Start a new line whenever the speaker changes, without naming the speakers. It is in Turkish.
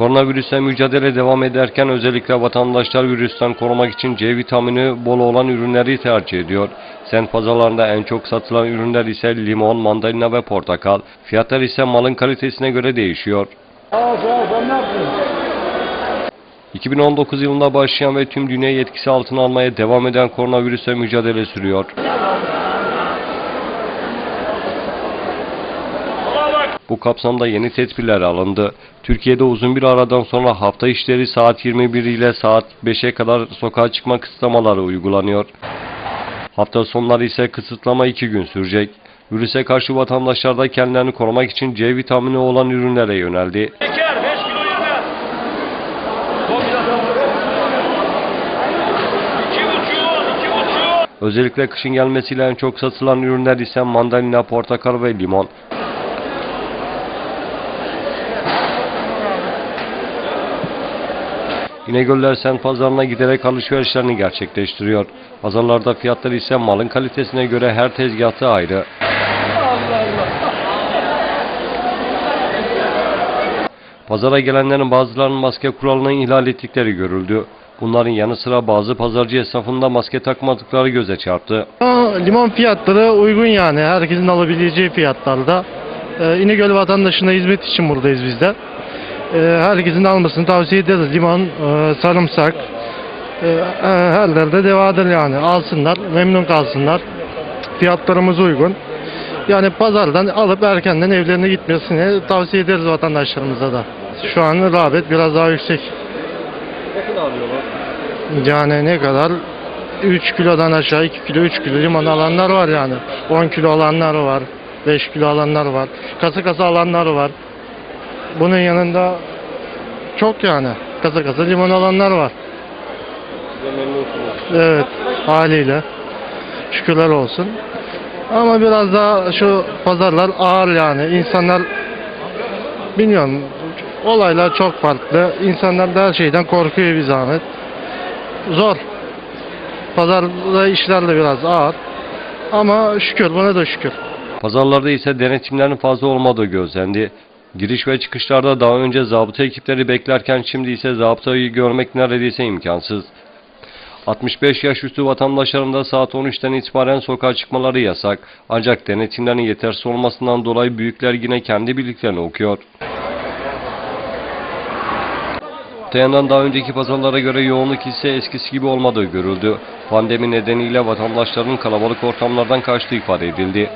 Koronavirüsle mücadele devam ederken özellikle vatandaşlar virüsten korumak için C vitamini bol olan ürünleri tercih ediyor. Sent pazarlarında en çok satılan ürünler ise limon, mandalina ve portakal. Fiyatlar ise malın kalitesine göre değişiyor.
Sağ ol sağ ol sen ne yapıyorsun?
2019 yılında başlayan ve tüm dünyayı etkisi altına almaya devam eden koronavirüsle mücadele sürüyor. Bu kapsamda yeni tedbirler alındı. Türkiye'de uzun bir aradan sonra hafta işleri saat 21 ile saat 5'e kadar sokağa çıkma kısıtlamaları uygulanıyor. Hafta sonları ise kısıtlama 2 gün sürecek. Virüse karşı vatandaşlar da kendilerini korumak için C vitamini olan ürünlere yöneldi.
Şeker 5 kilo yeter. Son bir dakika. İki buçuk, iki buçuk.
Özellikle kışın gelmesiyle en çok satılan ürünler ise mandalina, portakal ve limon. İnegöller Sent Pazarı'na giderek alışverişlerini gerçekleştiriyor. Pazarlarda fiyatlar ise malın kalitesine göre her tezgahta ayrı. Pazara gelenlerin bazılarının maske kuralını ihlal ettikleri görüldü. Bunların yanı sıra bazı pazarcı esnafında maske takmadıkları göze çarptı.
Aa, Limon fiyatları uygun yani. Herkesin alabileceği fiyatlarda. Ee, İnegöl vatandaşına hizmet için buradayız biz de. Ee, herkesin almasını tavsiye ederiz. Limon, e, sarımsak, e, e, her yerde devadır yani. Alsınlar, memnun kalsınlar. Fiyatlarımız uygun. Yani pazardan alıp erkenden evlerine gitmesini tavsiye ederiz vatandaşlarımıza da. Şu an rağbet biraz daha yüksek. Yani ne kadar? 3 kilodan aşağı 2 kilo 3 kilo limon alanlar var yani. 10 kilo alanlar var. 5 kilo alanlar var. Kasa kasa alanlar var. Bunun yanında çok yani. Kasa kasa limon alanlar var. Evet haliyle. Şükürler olsun. Ama biraz daha şu pazarlar ağır yani. İnsanlar bilmiyorum olaylar çok farklı. İnsanlar da her şeyden korkuyor bir zahmet. Zor. Pazarda işler de biraz ağır. Ama şükür buna da şükür.
Pazarlarda ise denetimlerin fazla olmadığı gözlendi. Giriş ve çıkışlarda daha önce zabıta ekipleri beklerken şimdi ise zabıtayı görmek neredeyse imkansız. 65 yaş üstü vatandaşların da saat 13'ten itibaren sokağa çıkmaları yasak. Ancak denetimlerin yetersiz olmasından dolayı büyükler yine kendi bildiklerini okuyor. Öte yandan daha önceki pazarlara göre yoğunluk ise eskisi gibi olmadığı görüldü. Pandemi nedeniyle vatandaşların kalabalık ortamlardan kaçtığı ifade edildi.